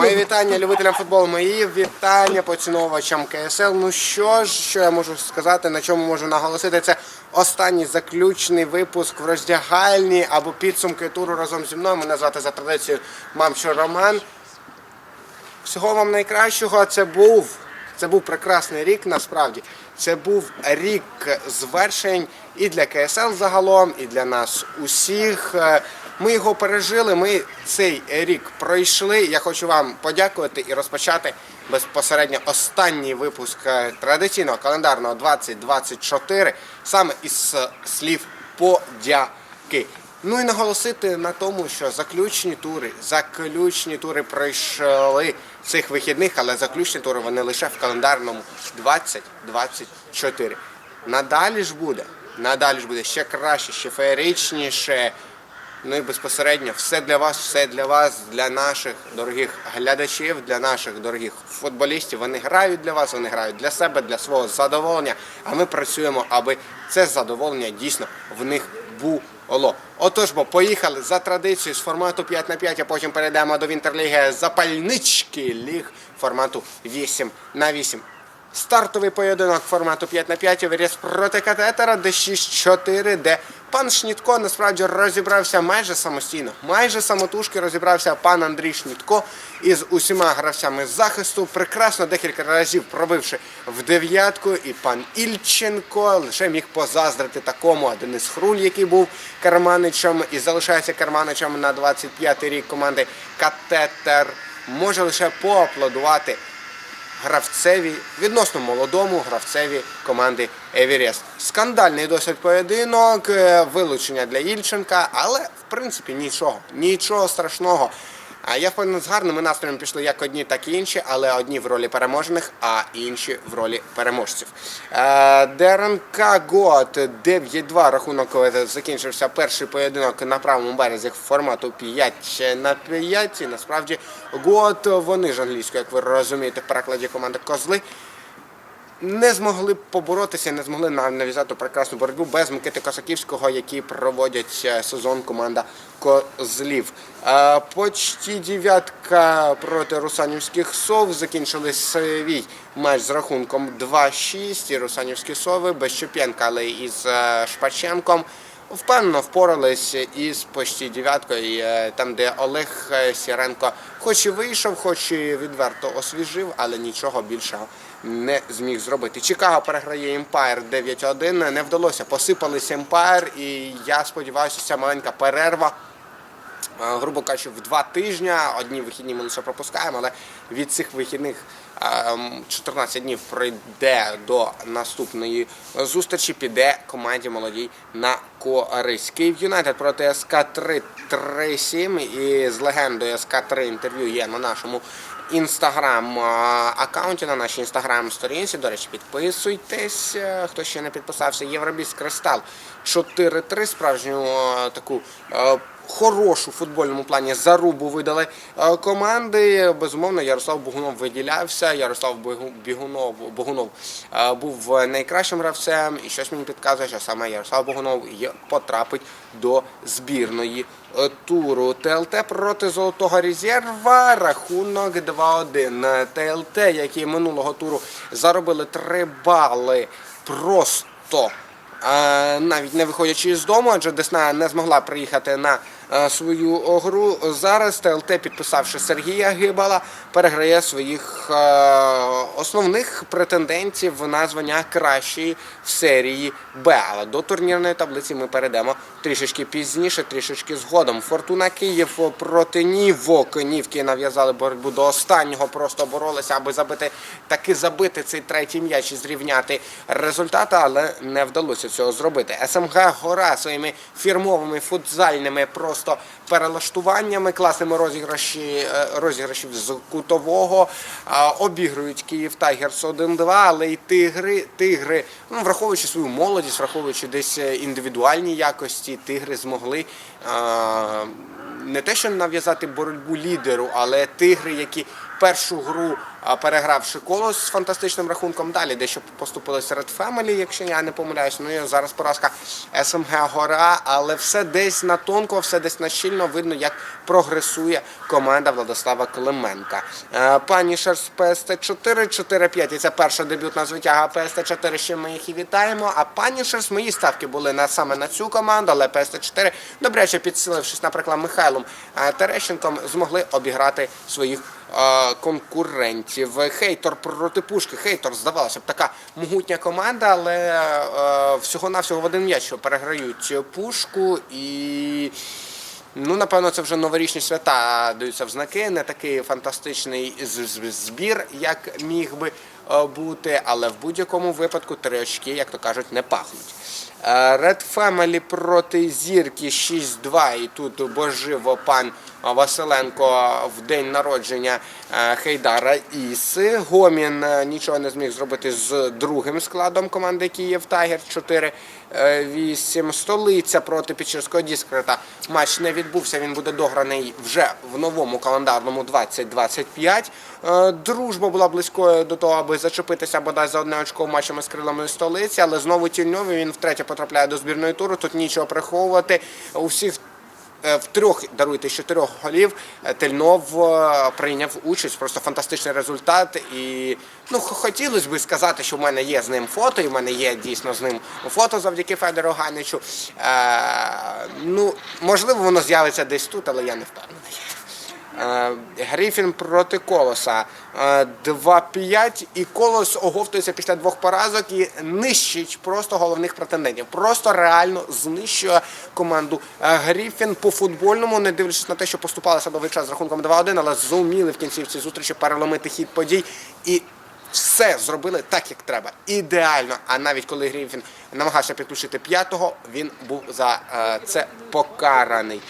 Мої вітання любителям футболу, мої вітання поціновувачам КСЛ. Ну що ж, що я можу сказати, на чому можу наголосити, це останній заключний випуск в роздягальні або підсумки туру разом зі мною. Мене звати за традицією Мамчо Роман. Всього вам найкращого. Це був це був прекрасний рік. Насправді це був рік звершень і для КСЛ загалом, і для нас усіх. Е, Ми його пережили. Ми цей рік пройшли. Я хочу вам подякувати і розпочати безпосередньо останній випуск е, традиційного календарного 2024 саме із е, слів подяки. Ну і наголосити на тому, що заключні тури, заключні тури пройшли цих вихідних, але заключні тури вони лише в календарному 2024. Надалі ж буде, надалі ж буде ще краще, ще феєричніше. Ну і безпосередньо все для вас, все для вас, для наших дорогих глядачів, для наших дорогих футболістів. Вони грають для вас, вони грають для себе, для свого задоволення. А ми працюємо, аби це задоволення дійсно в них було. Отож, бо поїхали за традицією з формату 5 на 5, а потім перейдемо до Вінтерліги запальнички ліг формату 8 на 8. Стартовий поєдинок формату 5 на 5 Оверєс проти катетера, де 6-4, де пан Шнітко насправді розібрався майже самостійно. Майже самотужки розібрався пан Андрій Шнітко із усіма гравцями захисту, прекрасно декілька разів пробивши в дев'ятку, і пан Ільченко лише міг позаздрити такому, а Денис Хруль, який був керманичем і залишається керманичем на 25-й рік команди Катетер, може лише поаплодувати гравцеві, відносно молодому гравцеві команди Евірес. Скандальний досить поєдинок, е, вилучення для Ільченка, але в принципі нічого, нічого страшного. А я впевнений, з гарними настроями пішли як одні, так і інші, але одні в ролі переможених, а інші в ролі переможців. ДРНК Гот 9-2 рахунок е, закінчився перший поєдинок на правому березі формату 5 на 5. І насправді Гот, вони ж англійською, як ви розумієте, в перекладі команди Козли не змогли поборотися, не змогли нав'язати прекрасну боротьбу без Микити Косаківського, які проводять е, сезон команда Козлів. Е, Почті дев'ятка проти Русанівських сов закінчили свій матч з рахунком 2-6. І Русанівські сови без Щепенка, але і з е, Шпаченком. Впевнено впорались із почті дев'яткою, там де Олег Сіренко хоч і вийшов, хоч і відверто освіжив, але нічого більшого не зміг зробити. Чикаго переграє Емпайр 9-1. Не вдалося. Посипались Емпайр, і я сподіваюся, ця маленька перерва. е, Грубо кажучи, в два тижні. Одні вихідні ми лише пропускаємо, але від цих вихідних ем, 14 днів пройде до наступної зустрічі, піде команді молодій на користь. Київ Юнайтед проти СК 3 3-7 і з легендою СК 3 інтерв'ю є на нашому інстаграм аккаунті, на нашій інстаграм сторінці. До речі, підписуйтесь, е, хто ще не підписався. Євробіс Кристал 4-3, справжню е, таку. Хорошу в футбольному плані зарубу видали е, команди. Безумовно, Ярослав Богунов виділявся. Ярослав Бігу- Бігунов Богунов е, був найкращим гравцем, і щось мені підказує, що саме Ярослав Богунов потрапить до збірної е, туру. ТЛТ проти Золотого резерва. Рахунок 2-1. ТЛТ, які минулого туру заробили 3 бали просто. Навіть не виходячи з дому, адже Десна не змогла приїхати на свою гру. Зараз ТЛТ, підписавши Сергія Гибала, переграє своїх е, основних претендентів на звання кращої в серії Б. Але до турнірної таблиці ми перейдемо трішечки пізніше, трішечки згодом. Фортуна Київ проти Нівок. Нівки нав'язали боротьбу до останнього, просто боролися, аби забити таки забити цей третій м'яч і зрівняти результати, але не вдалося цього зробити. СМГ Гора своїми фірмовими футзальними просто перелаштуваннями, класними розіграші, е, розіграшів з кутового обігрують Київ Тайгерс 1-2, але й тигри, тигри, ну враховуючи свою молодість, враховуючи десь е, індивідуальні якості, тигри змогли. а, не те, що нав'язати боротьбу лідеру, але тигри, які першу гру перегравши колос з фантастичним рахунком. Далі дещо поступилися Red Family, якщо я не помиляюсь. Ну і зараз поразка СМГ Гора, але все десь на тонко, все десь на щільно видно, як прогресує команда Владислава Клименка. Е, Пані Шерс ПСТ 4, 4-5. І це перша дебютна звитяга ПСТ 4, ще ми їх і вітаємо. А пані Шерс, мої ставки були на саме на цю команду, але ПСТ 4, добряче підсилившись, наприклад, Михайлом е, Терещенком, змогли обіграти своїх конкурентів. Хейтор проти пушки. Хейтор, здавалося б, така могутня команда, але всього-навсього в один м'яч переграють пушку і. Ну, напевно, це вже новорічні свята даються в знаки, не такий фантастичний збір, як міг би бути, але в будь-якому випадку три очки, як то кажуть, не пахнуть. Red Family проти зірки 6-2. І тут божив пан Василенко в день народження е, Хейдара Іси. Гомін е, нічого не зміг зробити з другим складом команди Київ Тайгер 4 е, 8. Столиця проти Печерського Діскрета. Матч не відбувся. Він буде дограний вже в новому календарному 2025. Е, Дружба була близькою до того, аби зачепитися бодай за одне очко матчами з крилами столиці, але знову тільновий він втретє потрапляє до збірної туру. Тут нічого приховувати. У всіх В трьох даруйте з чотирьох голів е, Тельнов е, прийняв участь. Просто фантастичний результат. І ну хотілося б сказати, що в мене є з ним фото, і в мене є дійсно з ним фото завдяки Федору Ганичу. Е, ну можливо, воно з'явиться десь тут, але я не впевнений. Е, Грифін проти Колоса. Е, 2-5 і Колос оговтується після двох поразок і нищить просто головних претендентів. Просто реально знищує команду. Е, Грифін по футбольному, не дивлячись на те, що поступалися довгий час з рахунком 2-1, але зуміли в кінцівці зустрічі переломити хід подій і все зробили так, як треба. Ідеально. А навіть коли Грифін намагався підключити п'ятого, він був за е, це покараний.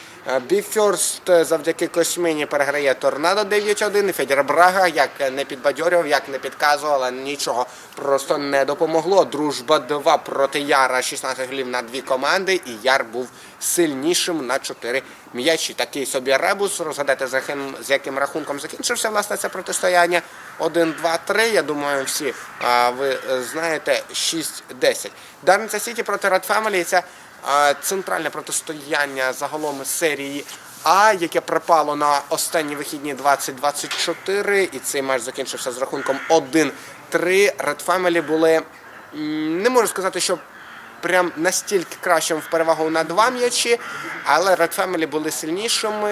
Біферст завдяки Косьмині переграє Торнадо 9-1. І Федір Брага як не підбадьорював, як не підказував, нічого просто не допомогло. Дружба 2 проти Яра 16 голів на дві команди, і Яр був сильнішим на 4 м'ячі. Такий собі ребус. Розгадайте, з яким, рахунком закінчився власне це протистояння. 1-2-3. Я думаю, всі ви е, знаєте 6-10. Дарниця Сіті проти Red Це центральне протистояння загалом серії А, яке припало на останні вихідні 2024, і цей матч закінчився з рахунком 1-3. Red Family були, не можу сказати, що прям настільки кращим в перевагу на два м'ячі, але Red Family були сильнішими.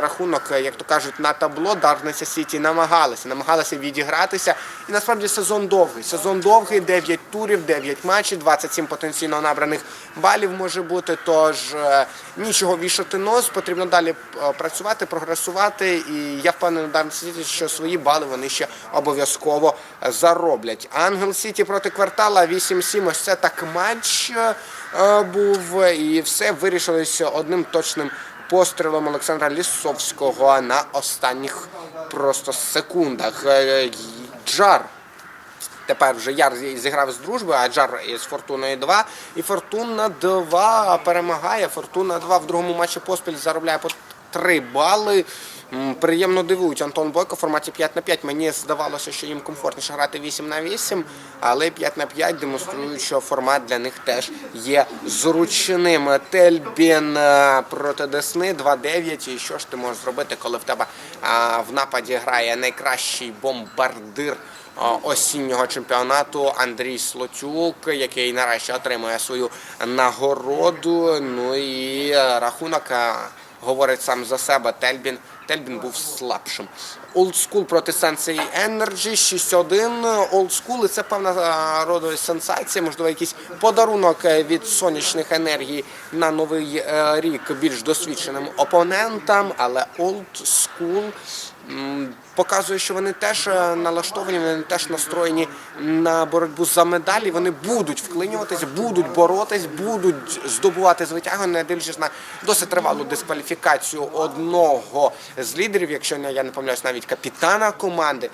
Рахунок, як то кажуть, на табло Дарниця Сіті намагалися, намагалися відігратися. І насправді сезон довгий. Сезон довгий, 9 турів, 9 матчів, 27 потенційно набраних балів може бути. Тож е, нічого вішати нос, потрібно далі е, працювати, прогресувати. І я впевнений Дарниця Сіті, що свої бали вони ще обов'язково зароблять. Ангел Сіті проти квартала 8-7. Ось це так матч е, е, був, і все вирішилося одним точним пострілом Олександра Лісовського на останніх просто секундах. Е, Джар. Тепер вже Яр зіграв з дружбою, а Джар із Фортуною 2. І Фортуна 2 перемагає. Фортуна 2 в другому матчі поспіль заробляє по 3 бали. Приємно дивують Антон Бойко в форматі 5 на 5. Мені здавалося, що їм комфортніше грати 8 на 8, але 5 на 5 демонструють, що формат для них теж є зручним. Тельбін е, проти Десни 2-9. І що ж ти можеш зробити, коли в тебе а, в нападі грає найкращий бомбардир а, осіннього чемпіонату Андрій Слотюк, який нарешті отримує свою нагороду. Ну і е, рахунок е, говорить сам за себе. Тельбін Тельбін був слабшим. Олдскул проти Sensei Energy 6-1. Олдскул і це певна роду сенсація, можливо, якийсь подарунок е, від сонячних енергій на новий е, рік більш досвідченим опонентам, але Олдскул показує, що вони теж е, налаштовані, вони теж настроєні на боротьбу за медалі. Вони будуть вклинюватись, будуть боротись, будуть здобувати звитягу, не дивлячись на досить тривалу дискваліфікацію одного з лідерів, якщо я не помиляюсь, навіть капітана команди.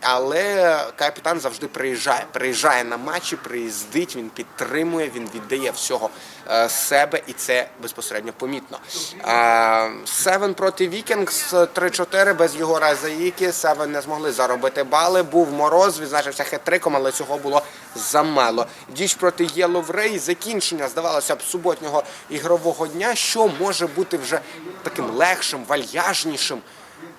Але капітан завжди приїжджає. Приїжджає на матчі, приїздить, він підтримує, він віддає всього е, себе, і це безпосередньо помітно. Е, Севен проти Вікінгс 3-4 без його Пандора Заїкіс, але не змогли заробити бали. Був мороз, відзначився хет-триком, але цього було замало. Діч проти Єловрей. Закінчення, здавалося б, суботнього ігрового дня, що може бути вже таким легшим, вальяжнішим.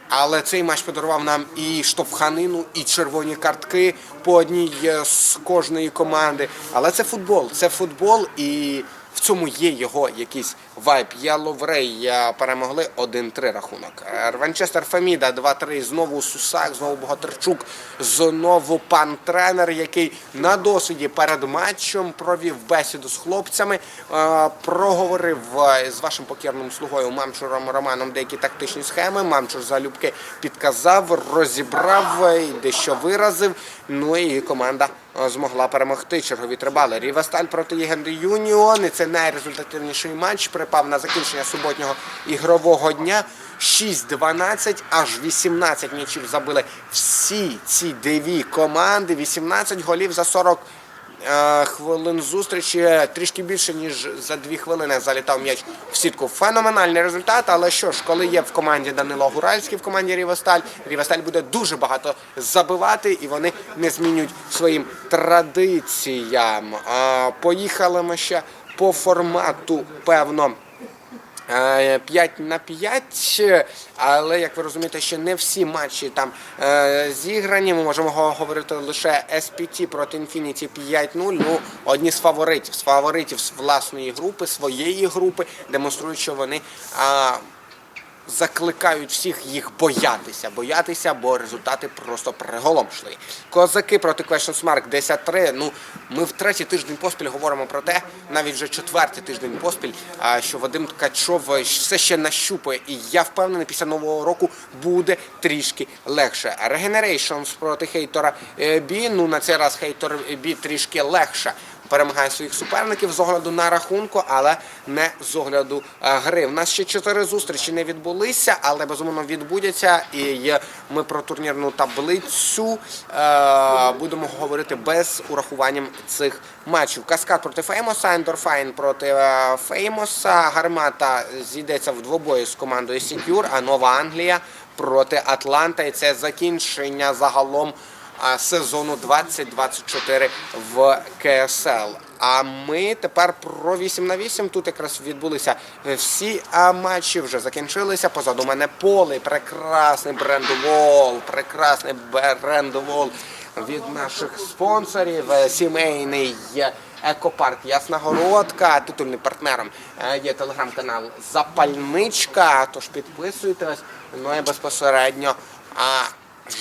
Але цей матч подарував нам і штовханину, і червоні картки по одній е, з кожної команди. Але це футбол, це футбол, і в цьому є його якийсь вайб. Яловрей е, перемогли 1-3 рахунок. Е, Рванчестер Феміда 2-3. Знову Сусак, знову Богатирчук, знову пан тренер, який на досвіді перед матчем провів бесіду з хлопцями, е, проговорив е, з вашим покірним слугою Мамчуром Романом деякі тактичні схеми. Мамчур залюбки підказав, розібрав, дещо виразив. Ну і команда змогла перемогти чергові три бали. Рівасталь проти Єгенди Юніон. І це найрезультативніший матч. Припав на закінчення суботнього ігрового дня. 6-12, аж 18 м'ячів забили всі ці дві команди. 18 голів за 40 е, хвилин зустрічі. Трішки більше, ніж за дві хвилини залітав м'яч в сітку. Феноменальний результат. Але що ж, коли є в команді Данило Гуральський, в команді Рівосталь, Рівосталь буде дуже багато забивати, і вони не змінюють своїм традиціям. Е, Поїхали ми ще по формату, певно. 5 на 5, але як ви розумієте, ще не всі матчі там е, зіграні. Ми можемо говорити лише SPT проти Infinity 5-0. Ну, одні з фаворитів, з фаворитів з власної групи, своєї групи, демонструють, що вони. Закликають всіх їх боятися, боятися, бо результати просто приголомшливі. Козаки проти Questions Mark 10-3. Ну, ми в третій тиждень поспіль говоримо про те, навіть вже четвертий тиждень поспіль, що Вадим Ткачов все ще нащупує. І я впевнений, після нового року буде трішки легше. Regenerations проти хейтора е, Бі. Ну на цей раз хейтор Бі трішки легше перемагає своїх суперників з огляду на рахунку, але не з огляду е, гри. У нас ще чотири зустрічі не відбулися, але безумовно відбудяться. І ми про турнірну таблицю е, будемо говорити без урахуванням цих матчів. Каскад проти Феймоса, Ендорфайн проти е, Феймоса. Гармата зійдеться в двобої з командою Сікюр, а Нова Англія проти Атланта. І це закінчення загалом сезону 2024 в КСЛ. А ми тепер про 8 на 8. Тут якраз відбулися всі матчі, вже закінчилися. Позаду мене поле. Прекрасний брендвол, прекрасний брендвол від наших спонсорів. Сімейний екопарк Ясногородка. Титульним партнером е, є телеграм-канал Запальничка. Тож підписуйтесь. Ну і безпосередньо а,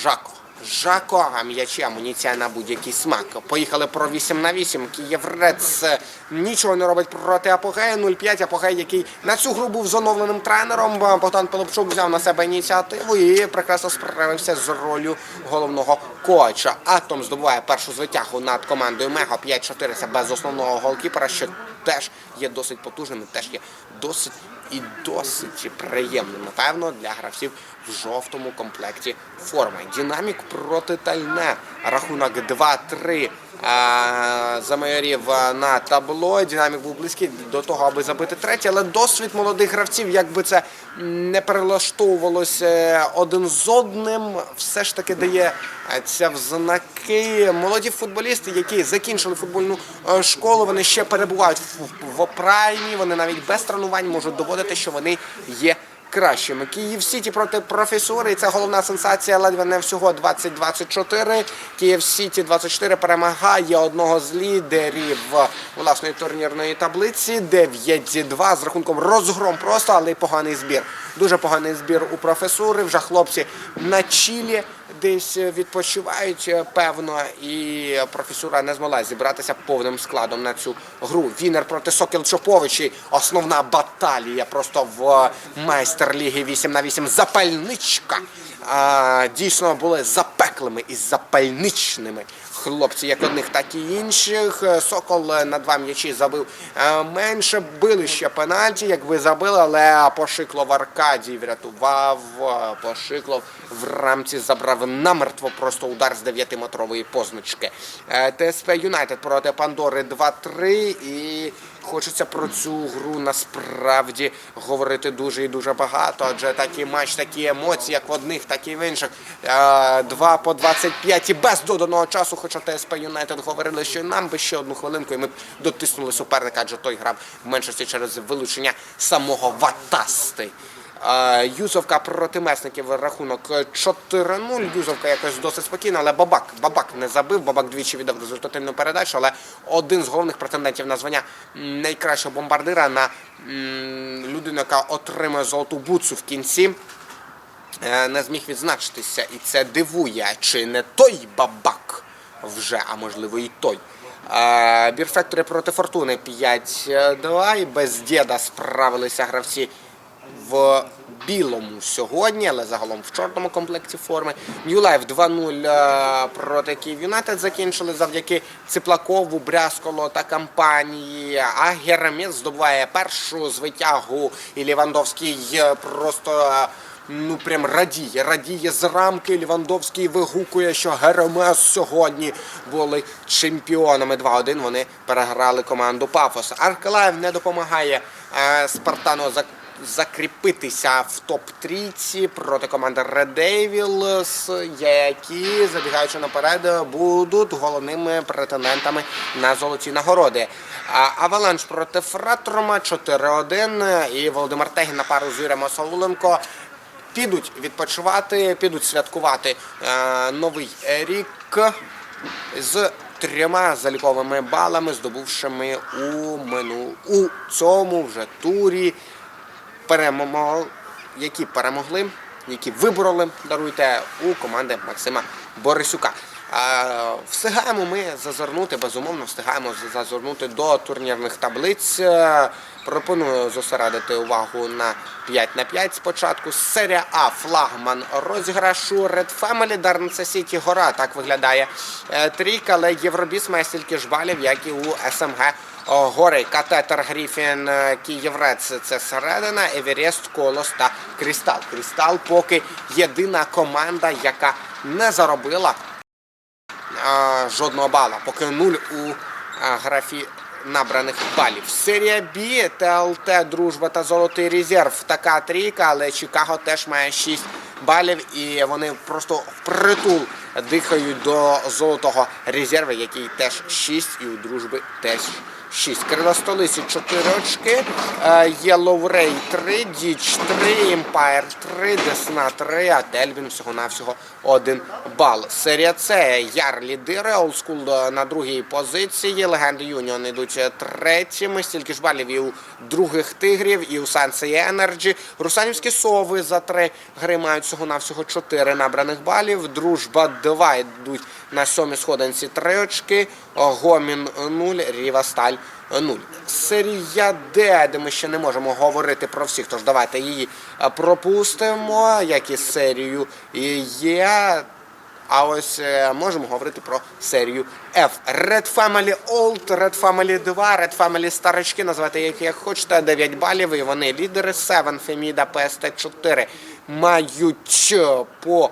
Жако. Жако, а м'ячі, амуніція на будь-який смак. Поїхали про 8 на 8. Київрец е, нічого не робить проти Апогея. 0-5 Апогей, який на цю гру був оновленим тренером. Богдан Пилипчук взяв на себе ініціативу і прекрасно справився з ролью головного коача. Атом здобуває першу звитягу над командою Мего 5-4. Це без основного голкіпера, що теж є досить потужним, і теж є досить і досить приємним, напевно, для гравців в жовтому комплекті форми. Динамік протитальне Рахунок 2-3 а, за на табло. Динамік був близький до того, аби забити третій, але досвід молодих гравців, якби це не перелаштовувалося один з одним, все ж таки дає е, це в. Молоді футболісти, які закінчили футбольну е, школу, вони ще перебувають в праймі, вони навіть без тренувань можуть доводити, що вони є кращими. Київ Сіті проти професури. І це головна сенсація ледве не всього 2024. Київ Сіті 24 перемагає одного з лідерів власної турнірної таблиці. 9-2 з рахунком розгром просто, але й поганий збір. Дуже поганий збір у професури. Вже хлопці на чілі десь відпочивають, е, певно, і професура не змогла зібратися повним складом на цю гру. Вінер проти Сокіл Чоповичі. Основна баталія просто в майстер-ліги 8 на 8 запальничка. Дійсно були запеклими і запальничними. Хлопці, як одних, так і інших. Сокол е, на два м'ячі забив е, менше. Били ще пенальті, якби забили, але Пошиклов Аркадій врятував. е, Пошиклов в рамці забрав намертво просто удар з 9-метрової позначки. Е, ТСП Юнайтед проти Пандори 2-3 і Хочеться про цю гру насправді говорити дуже і дуже багато, адже такий матч, такі емоції, як в одних, так і в інших. Е, Два по 25 і без доданого часу, хоча ТСП Юнайтед говорили, що нам би ще одну хвилинку, і ми б дотиснули суперника, адже той грав в меншості через вилучення самого Ватасти. Е, Юзовка проти месників рахунок 4-0. Юзовка якось досить спокійна, але Бабак. Бабак не забив. Бабак двічі віддав результативну передачу, але один з головних претендентів на звання найкращого бомбардира на людину, яка отримує золоту буцу в кінці. е, Не зміг відзначитися, і це дивує, чи не той бабак вже, а можливо і той. Е, Бірфектори проти фортуни 5-2. І без діда справилися гравці в білому сьогодні, але загалом в чорному комплекті форми. New Life 2-0 е, проти Київ Юнайтед закінчили завдяки Циплакову, Брязколо та кампанії. А Гереміс здобуває першу звитягу і Лівандовський е, просто. е, Ну, прям радіє, радіє з рамки. Лівандовський вигукує, що Геремес сьогодні були чемпіонами 2-1. Вони переграли команду Пафос. Аркелаєв не допомагає Спартану зак- закріпитися в топ-трійці проти команди Red Devils, які, забігаючи наперед, будуть головними претендентами на золоті нагороди. А проти Фратрома 4-1 і Володимир Тегін на пару з Юрієм Осауленко підуть відпочивати, підуть святкувати е, новий рік з трьома заліковими балами, здобувшими у мину у цьому вже турі перемог, які перемогли, які вибороли, даруйте у команди Максима Борисюка. Встигаємо ми зазирнути, безумовно, встигаємо зазирнути до турнірних таблиць. Е, Пропоную зосередити увагу на 5 на 5 спочатку. Серія А флагман розіграшу Red Family Дарнце Сіті Гора. Так виглядає е, трійка, але Євробіс має стільки ж балів, як і у СМГ Гори. Катетер Гріфін е, це середина, Еверест, Колос та Крістал. Крістал поки єдина команда, яка не заробила жодного бала, поки нуль у графі набраних балів. Серія Б, ТЛТ, Дружба та Золотий резерв. Така трійка, але Чикаго теж має 6 балів, і вони просто впритул дихають до золотого резерву, який теж 6, і у дружби теж 6. Крила столиці 4 очки, е, Yellow Ray 3, Діч 3, Empire 3, Десна 3, а Тельвін всього-навсього 1 бал. Серія С, Яр лідири, Олдскул на другій позиції, Легенди Юніон йдуть третіми, стільки ж балів і у других тигрів, і у Сансей Енерджі. Русанівські сови за три гри мають всього-навсього 4 набраних балів. Дружба 2 йдуть на сьомій сходинці 3 очки, Гомін 0, Ріва Сталь 0. Серія Д, де ми ще не можемо говорити про всіх, тож давайте її е, пропустимо, як і серію є. А ось е, можемо говорити про серію F. Red Family Old, Red Family 2, Red Family старички, називайте їх як хочете, 9 балів, і вони лідери 7, Femida, PST 4 мають е, по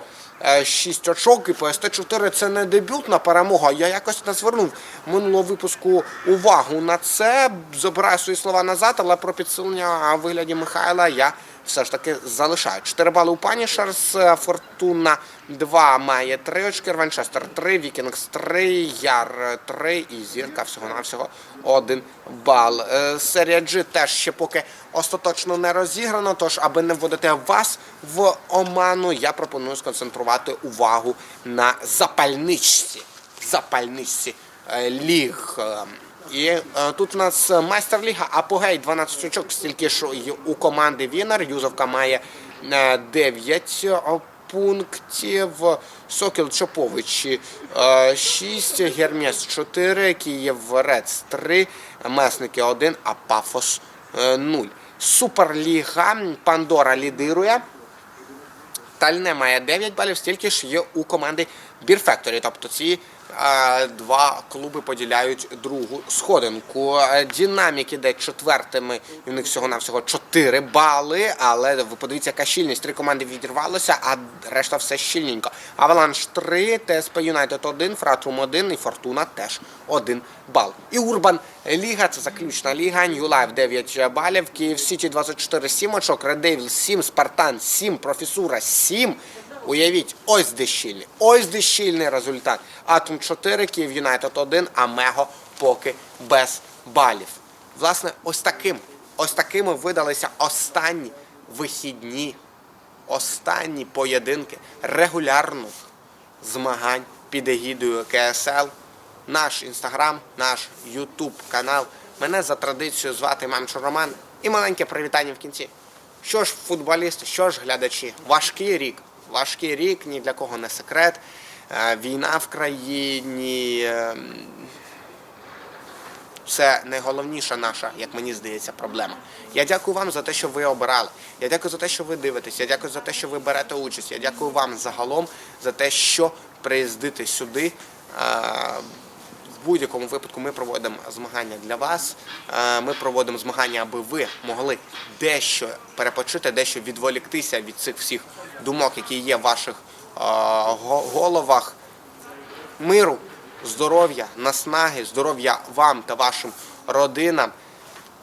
6 очок, і ПСТ-4 це не дебютна перемога. Я якось не звернув минулого випуску увагу на це. Забираю свої слова назад, але про підсилення вигляді Михайла я все ж таки залишаю. 4 бали у Панішерс, Фортуна 2 має 3 очки, Рванчестер 3, Вікінгс 3, Яр 3 і Зірка всього-навсього 1 бал. Е, Серія G теж ще поки остаточно не розіграно, тож аби не вводити вас в оману, я пропоную сконцентрувати увагу на запальничці. Запальничці е, ліг. Е, І е, тут у нас майстер-ліга Апогей 12 очок, стільки ж у команди Вінер. Юзовка має е, 9 пунктів. Сокіл Чопович 6, Гермес 4, Київ Рец 3, Месники 1, а Пафос 0. Суперліга Пандора лідирує. Тальне має 9 балів, стільки ж є у команди Бір Factory. Тобто ці е, два клуби поділяють другу сходинку. Е, Дінамік іде четвертими, і в них всього на всього 4 бали. Але ви подивіться, яка щільність. Три команди відірвалося, а решта все щільненько. Аваланш 3, ТСП Юнайтед 1, Фратрум 1 і Фортуна теж 1 бал. І Урбан Ліга, це заключна ліга. Нью Лайф 9 балів, Київ Сіті 24 7 очок, Ред 7, Спартан 7, Професура 7. Уявіть, ось де щільний, ось де щільний результат. Атом 4, Київ Юнайтед 1, а Мего поки без балів. Власне, ось таким, ось такими видалися останні вихідні, останні поєдинки регулярних змагань під егідою КСЛ. Наш інстаграм, наш Ютуб канал. Мене за традицією звати Мамчо Роман. І маленьке привітання в кінці. Що ж, футболісти, що ж, глядачі, важкий рік. Важкий рік, ні для кого не секрет. Е, Війна в країні. е, Це найголовніша наша, як мені здається, проблема. Я дякую вам за те, що ви обирали. Я дякую за те, що ви дивитесь. Я дякую за те, що ви берете участь. Я дякую вам загалом за те, що приїздите сюди. В будь-якому випадку ми проводимо змагання для вас. Е, Ми проводимо змагання, аби ви могли дещо перепочити, дещо відволіктися від цих всіх думок, які є в ваших е, головах миру, здоров'я, наснаги, здоров'я вам та вашим родинам.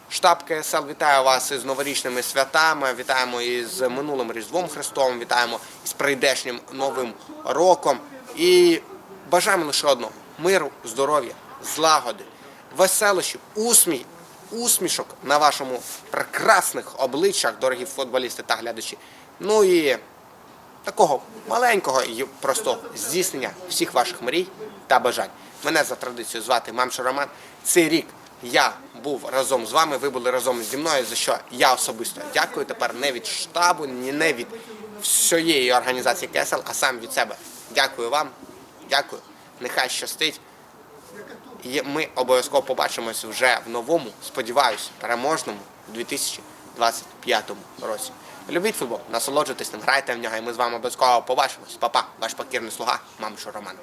Штаб КСЛ вітає вас із новорічними святами, вітаємо із минулим Різдвом Христовим, вітаємо із прийдешнім Новим роком. І бажаємо лише одного миру, здоров'я, злагоди, веселощів, усмій, усмішок на вашому прекрасних обличчях, дорогі футболісти та глядачі. Ну і такого маленького і просто здійснення всіх ваших мрій та бажань. Мене за традицією звати Мамша Роман. Цей рік я був разом з вами, ви були разом зі мною, за що я особисто дякую. Тепер не від штабу, ні не від всієї організації КСЛ, а сам від себе. Дякую вам, дякую нехай щастить. І ми обов'язково побачимось вже в новому, сподіваюся, переможному 2025 році. Любіть футбол, насолоджуйтесь ним, грайте в нього, і ми з вами обов'язково побачимось. Папа, ваш покірний слуга, мамшу Роман.